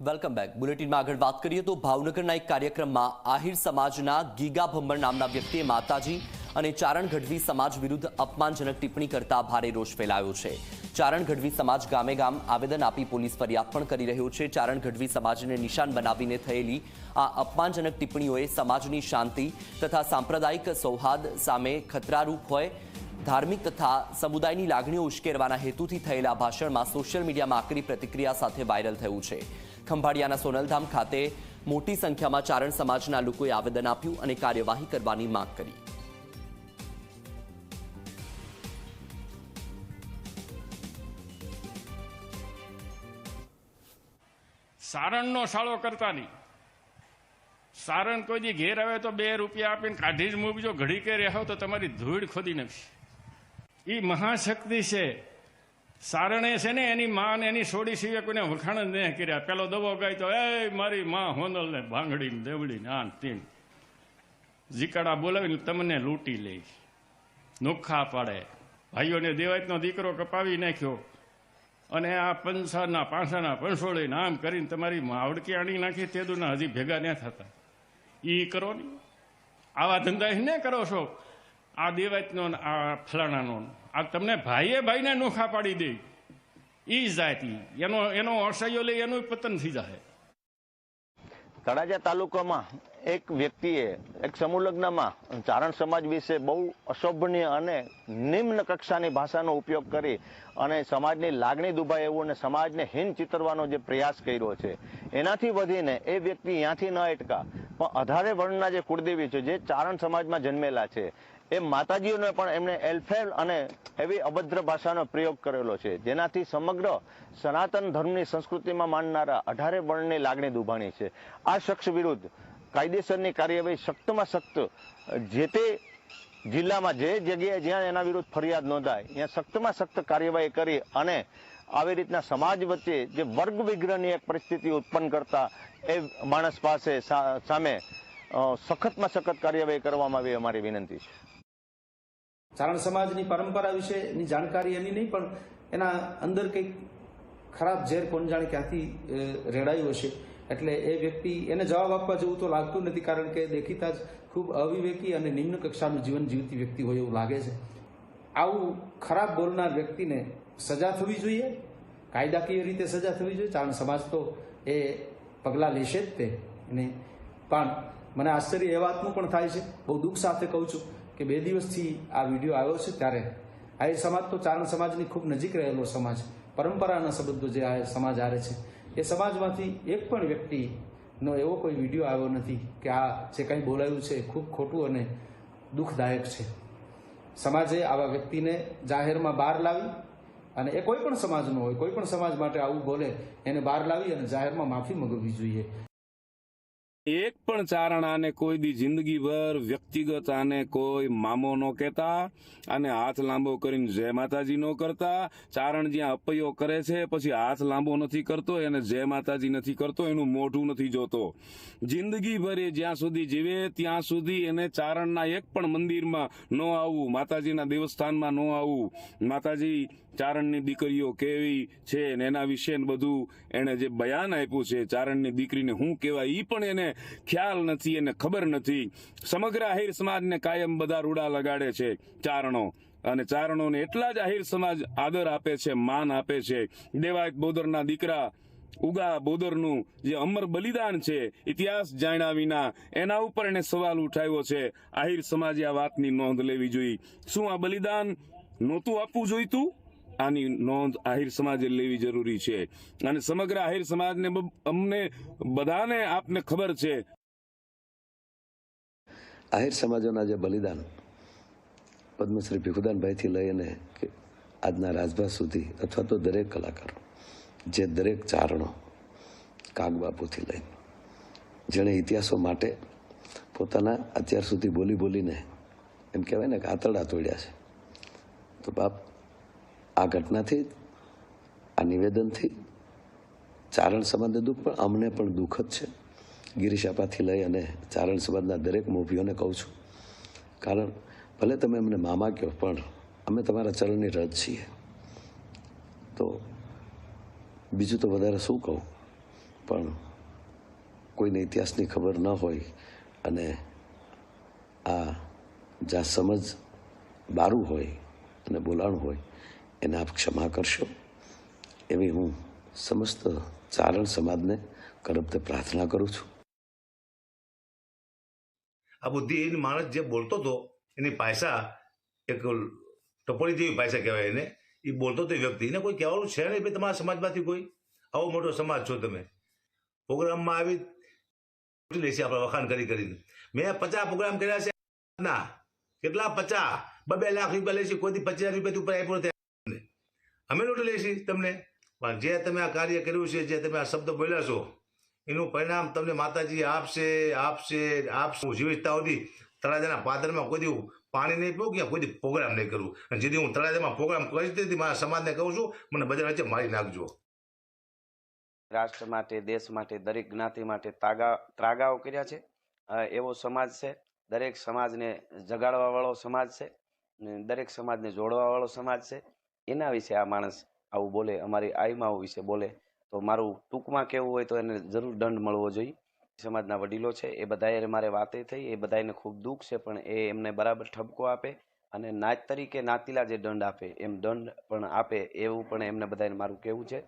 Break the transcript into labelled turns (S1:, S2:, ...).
S1: Welcome back બુલેટિનમાં આગળ વાત કરીએ તો ભાવનગરના એક કાર્યક્રમમાં આહિર સમાજના ગીગા ભંબર નામના વ્યક્તિએ માતાજી અને ચારણ ગઢવી સમાજ વિરુદ્ધ અપમાનજનક ટિપ્પણી કરતા ભારે રોષ ફેલાયો છે. ચારણ ગઢવી સમાજ ગામે ગામ આવેદન આપી પોલીસ ફરિયાદ પણ કરી રહ્યો છે. ચારણ ગઢવી સમાજને નિશાન બનાવીને થયેલી આ અપમાનજનક ટિપ્પણીઓએ સમાજની શાંતિ તથા સાંપ્રદાયિક સૌહાર્દ સામે ખતરારૂપ હોય, ધાર્મિક તથા સમુદાયની લાગણીઓ ઉશ્કેરવાના હેતુથી થયેલા ભાષણમાં સોશિયલ મીડિયામાં આકરી પ્રતિક્રિયા સાથે વાયરલ થયું છે. ખંભાળિયાના સોનલધામ ખાતે મોટી સંખ્યામાં ચારણ સમાજના લોકોએ આવેદન આપ્યું અને કાર્યવાહી કરવાની માંગ કરી.
S2: સારણનો સાળો કરતા નહીં. સારણ કોઈ ઘેર આવે તો બે રૂપિયા આપીને કાઢી જ મૂકજો. ઘડી કે રહ્યો તો તમારી ધૂળ ખોદી નાખશે. એ મહાશક્તિ છે. સારણે છે ને, એની માં ને એની સોડી સિવાય કોઈને વખાણ જ નહીં કર્યા. પેલો દવો ગાય તો, એ મારી માં હોનલ ને ભાંગડી ને દેવડી ને આન તીન. જીકાડા બોલાવીને તમને લૂંટી લે નોખા પાડે. ભાઈઓને દેવાયતનો દીકરો કપાવી નાખ્યો. અને આ પંસાના પાંસાના પંસોળે નામ કરીને તમારી માવડકી આણી નાખી, તે દુના હજી ભેગા ન થતા. ઈ કરો ને. આવા ધંધા ને કરો છો? આ દેવાયતનો આ ફલાણાનો. આ તમને ભાઈએ ભાઈને નોખા પાડી દે. એ જાતિ એનો એનો અસહ્યો લઈ એનું પતન થઈ જાય
S3: તળાજા તાલુકામાં એક વ્યક્તિએ, એક સમૂહલગ્નમાં ચારણ સમાજ વિશે બહુ અશોભનીય અને નિમ્ન કક્ષાની ભાષાનો ઉપયોગ કરી અને સમાજની લાગણી દુભાય એવું અને સમાજને હીન ચિતરવાનો જે પ્રયાસ કર્યો છે. એનાથી વધીને એ વ્યક્તિ ત્યાંથી ન અટકા. પણ અઢારે વર્ણના જે કુળદેવી છે, જે ચારણ સમાજમાં જન્મેલા છે, એ માતાજીઓને પણ એમણે એલ્ફેલ અને એવી અભદ્ર ભાષાનો પ્રયોગ કરેલો છે. જેનાથી સમગ્ર સનાતન ધર્મની સંસ્કૃતિમાં માનનારા અઢારે વર્ણની લાગણી દુભાણી છે. આ શખ્સ વિરુદ્ધ કાયદેસરની કાર્યવાહી સખ્તમાં સખ્ત જે તે જિલ્લામાં જે જગ્યાએ જ્યાં એના વિરુદ્ધ ફરિયાદ નોંધાય, ત્યાં સખ્તમાં સખ્ત કાર્યવાહી કરી અને આવી રીતના સમાજ વચ્ચે જે વર્ગ વિગ્રહની એક પરિસ્થિતિ ઉત્પન્ન કરતા એ માણસ પાસે સામે સખતમાં સખત કાર્યવાહી કરવામાં આવી અમારી વિનંતી છે.
S4: ચારણ સમાજની પરંપરા વિશેની જાણકારી એની નહીં, પણ એના અંદર કંઈક ખરાબ ઝેર કોણ જાણે ક્યાંથી રેડાયું હશે. એટલે એ વ્યક્તિ એને જવાબ આપવા જેવું તો લાગતું નથી, કારણ કે દેખીતા જ ખૂબ અવિવેકી અને નિમ્ન કક્ષાનું જીવન જીવતી વ્યક્તિ હોય એવું લાગે છે. આવું ખરાબ બોલનાર વ્યક્તિને સજા થવી જોઈએ? કાયદાકીય રીતે સજા થવી જોઈએ? ચારણ સમાજ તો એ પગલાં લેશે જ તે. અને પણ મને આશ્ચર્ય એ વાતનું પણ થાય છે, બહુ દુઃખ સાથે કહું છું કે બે દિવસથી આ વીડિયો આવ્યો છે ત્યારે. આહિર સમાજ તો ચારણ સમાજની ખૂબ નજીક રહેલો સમાજ. પરંપરાના સંબંધો જે આ સમાજ આરે છે, એ સમાજમાંથી એક પણ વ્યક્તિનો એવો કોઈ વીડિયો આવ્યો નથી કે આ જે કંઈ બોલાયું છે એ ખૂબ ખોટું અને દુઃખદાયક છે. સમાજે આવા વ્યક્તિને જાહેરમાં બહાર લાવી અને એ કોઈ પણ સમાજનો હોય, કોઈ પણ સમાજ માટે આવું બોલે, એને બહાર લાવી અને જાહેરમાં માફી મગવવી જોઈએ.
S5: એક પણ ચારણ આને કોઈ દી જિંદગીભર વ્યક્તિગત આને કોઈ મામો ન કહેતા અને હાથ લાંબો કરીને જય માતાજી ન કરતા. ચારણ જ્યાં અપૈયો કરે છે, પછી હાથ લાંબો નથી કરતો, એને જય માતાજી નથી કરતો, એનું મોઢું નથી જોતો. જિંદગીભર એ જ્યાં સુધી જીવે, ત્યાં સુધી એને ચારણના એક પણ મંદિરમાં ન આવવું, માતાજીના દેવસ્થાનમાં ન આવવું. માતાજી, ચારણની દીકરીઓ કેવી છે ને એના વિશે બધું એણે જે બયાન આપ્યું છે, ચારણની દીકરીને શું કહેવાય એ પણ એને ખ્યાલ નથી એને ખબર નથી. સમગ્ર આહિર સમાજને કાયમ બધા રૂડા લગાડે છે ચારણો. અને ચારણોને એટલા જ આહિર સમાજ આદર આપે છે, માન આપે છે. દેવાયત બોદરના દીકરા ઉગા બોદરનું જે અમર બલિદાન છે, ઇતિહાસ જાણ્યા વિના એના ઉપર એને સવાલ ઉઠાવ્યો છે. આહિર સમાજે આ વાતની નોંધ લેવી જોઈએ. શું આ બલિદાન નહોતું આપવું જોઈતું? આની નોંધ આહિર સમાજે લેવી જરૂરી છે. અને સમગ્ર આહિર સમાજને અમને બધાને આપને ખબર છે.
S6: આહિર સમાજોના જે બલિદાન પદ્મશ્રી ભીખુદાનભાઈથી લઈને કે આજના રાજભા સુધી અથવા તો દરેક કલાકારો, જે દરેક ચારણો કાગબાપુથી લઈને, જેણે ઇતિહાસો માટે પોતાના અત્યાર સુધી બોલી બોલીને એમ કહેવાય ને કે આતરડા તોડ્યા છે. તો બાપ આ ઘટનાથી, આ નિવેદનથી, ચારણ સમાજને દુઃખ પણ, અમને પણ દુઃખ જ છે. ગિરીશાપાથી લઈ અને ચારણ સમાજના દરેક મોભીઓને કહું છું. કારણ, ભલે તમે અમને મામા કહો, પણ અમે તમારા ચરણની રજ છીએ. તો બીજું તો વધારે શું કહું? પણ કોઈને ઇતિહાસની ખબર ન હોય અને આ જ્યાં સમજ બારું હોય અને બોલાણું હોય એને આપ ક્ષમા કરશો. એવી હું સમસ્ત ચારણ સમાજને કરબતે પ્રાર્થના કરું છું.
S7: આ બુદ્ધિહીન માણસ જે બોલતો હતો, એની પાયસા, એક ટપોળી જેવી પાયસા કહેવાય એને, એ બોલતો હતો વ્યક્તિ. એને કોઈ કહેવાનું છે નહીં તમારા સમાજમાંથી કોઈ? આવો મોટો સમાજ છો તમે. પ્રોગ્રામમાં આવી લેશે આપણે વખાણ કરી કરીને. મેં પચાસ પ્રોગ્રામ કર્યા છે. ના, કેટલા પચાસ? બે લાખ રૂપિયા લેશે, કોઈથી પચાસ રૂપિયાથી ઉપર આપ્યો. અમે લૂંટી લઈશી તમને. પણ જે તમે આ કાર્ય કર્યું છે, જે તમે આ શબ્દ બોલ્યા છો, એનું પરિણામ તમને માતાજી આપશે આપશે આપશે. હું જીવિતતા સુધી તળાજાના પાદરમાં કોઈ દીવું પાણી નહીં પીવું કે કોઈ પ્રોગ્રામ નહીં કરું. અને જેથી હું તળાજામાં પ્રોગ્રામ કરીશ, તેથી મારા સમાજને કહું છું, મને બજાર વચ્ચે મારી નાખજો.
S8: રાષ્ટ્ર માટે, દેશ માટે, દરેક જ્ઞાતિ માટે તાગા, ત્રાગાઓ કર્યા છે. એવો સમાજ છે. દરેક સમાજને જગાડવા વાળો સમાજ છે. દરેક સમાજને જોડવા વાળો સમાજ છે. એના વિશે આ માણસ આવું બોલે, અમારી આઈમાઓ વિશે બોલે, તો મારું ટૂંકમાં કહેવું હોય તો એને જરૂર દંડ મળવો જોઈએ. સમાજના વડીલો છે, એ બધાએ મારે વાતે થઈ, એ બધાને ખૂબ દુઃખ છે, પણ એ એમને બરાબર ઠપકો આપે અને નાચ તરીકે નાતીલા જે દંડ આપે, એમ દંડ પણ આપે એવું પણ એમને બધાને મારું કહેવું છે.